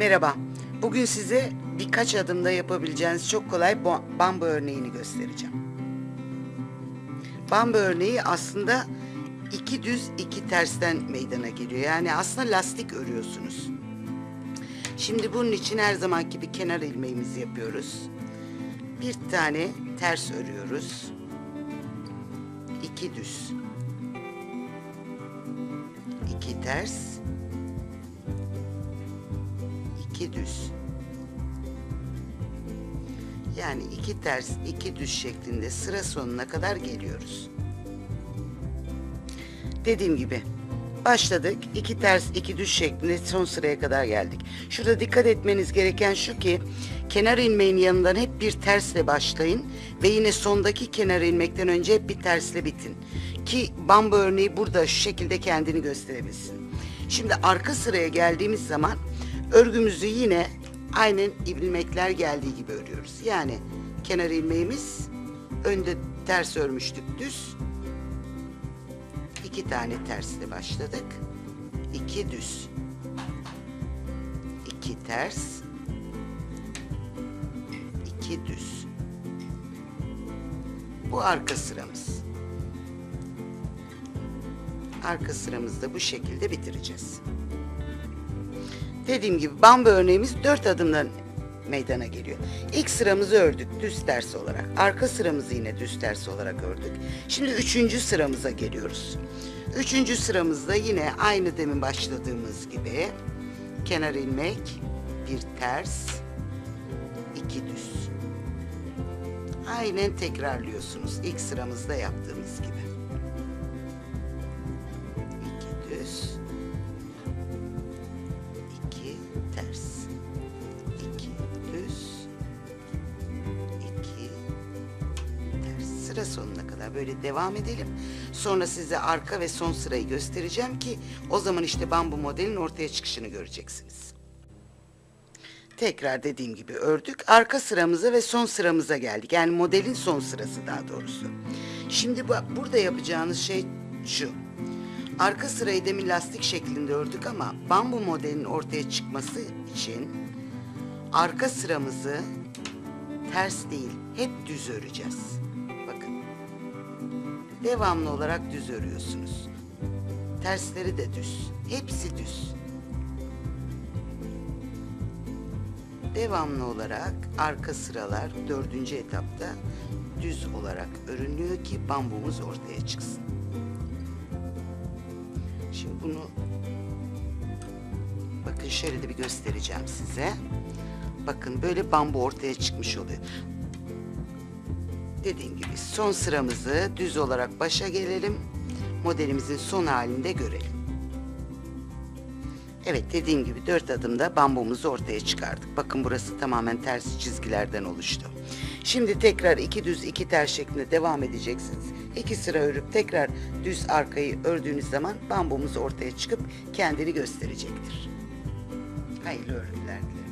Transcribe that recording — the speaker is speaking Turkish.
Merhaba. Bugün size birkaç adımda yapabileceğiniz çok kolay bambu örneğini göstereceğim. Bambu örneği aslında iki düz iki tersten meydana geliyor. Yani aslında lastik örüyorsunuz. Şimdi bunun için her zaman gibi kenar ilmeğimizi yapıyoruz. Bir tane ters örüyoruz. İki düz. İki ters. İki düz. Yani iki ters, iki düz şeklinde sıra sonuna kadar geliyoruz. Dediğim gibi başladık. iki ters, iki düz şeklinde son sıraya kadar geldik. Şurada dikkat etmeniz gereken şu ki kenar ilmeğin yanından hep bir tersle başlayın ve yine sondaki kenar ilmekten önce hep bir tersle bitin. Ki bambu örneği burada şu şekilde kendini gösterebilsin. Şimdi arka sıraya geldiğimiz zaman örgümüzü yine aynen ilmekler geldiği gibi örüyoruz. Yani kenar ilmeğimiz önde ters örmüştük düz. İki tane tersle başladık. İki düz. iki ters. iki düz. Bu arka sıramız. Arka sıramızda bu şekilde bitireceğiz. Dediğim gibi bambu örneğimiz dört adımdan meydana geliyor. İlk sıramızı ördük düz ters olarak. Arka sıramızı yine düz ters olarak ördük. Şimdi üçüncü sıramıza geliyoruz. Üçüncü sıramızda yine aynı demin başladığımız gibi kenar ilmek, bir ters, iki düz. Aynen tekrarlıyorsunuz ilk sıramızda yaptığımız gibi. Sıra sonuna kadar böyle devam edelim. Sonra size arka ve son sırayı göstereceğim ki o zaman işte bambu modelin ortaya çıkışını göreceksiniz. Tekrar dediğim gibi ördük. Arka sıramıza ve son sıramıza geldik. Yani modelin son sırası daha doğrusu. Şimdi bu- burada yapacağınız şey şu. Arka sırayı demin lastik şeklinde ördük ama bambu modelin ortaya çıkması için arka sıramızı ters değil, hep düz öreceğiz. Bakın. Devamlı olarak düz örüyorsunuz. Tersleri de düz. Hepsi düz. Devamlı olarak arka sıralar dördüncü etapta düz olarak örülüyor ki bambumuz ortaya çıksın. Şimdi bunu bakın şöyle de bir göstereceğim size. Bakın böyle bambu ortaya çıkmış oluyor. Dediğim gibi son sıramızı düz olarak başa gelelim. Modelimizin son halinde görelim. Evet dediğim gibi dört adımda bambumuzu ortaya çıkardık. Bakın burası tamamen ters çizgilerden oluştu. Şimdi tekrar iki düz iki ters şeklinde devam edeceksiniz. İki sıra örüp tekrar düz arkayı ördüğünüz zaman bambumuz ortaya çıkıp kendini gösterecektir. Hayırlı örgüler dilerim.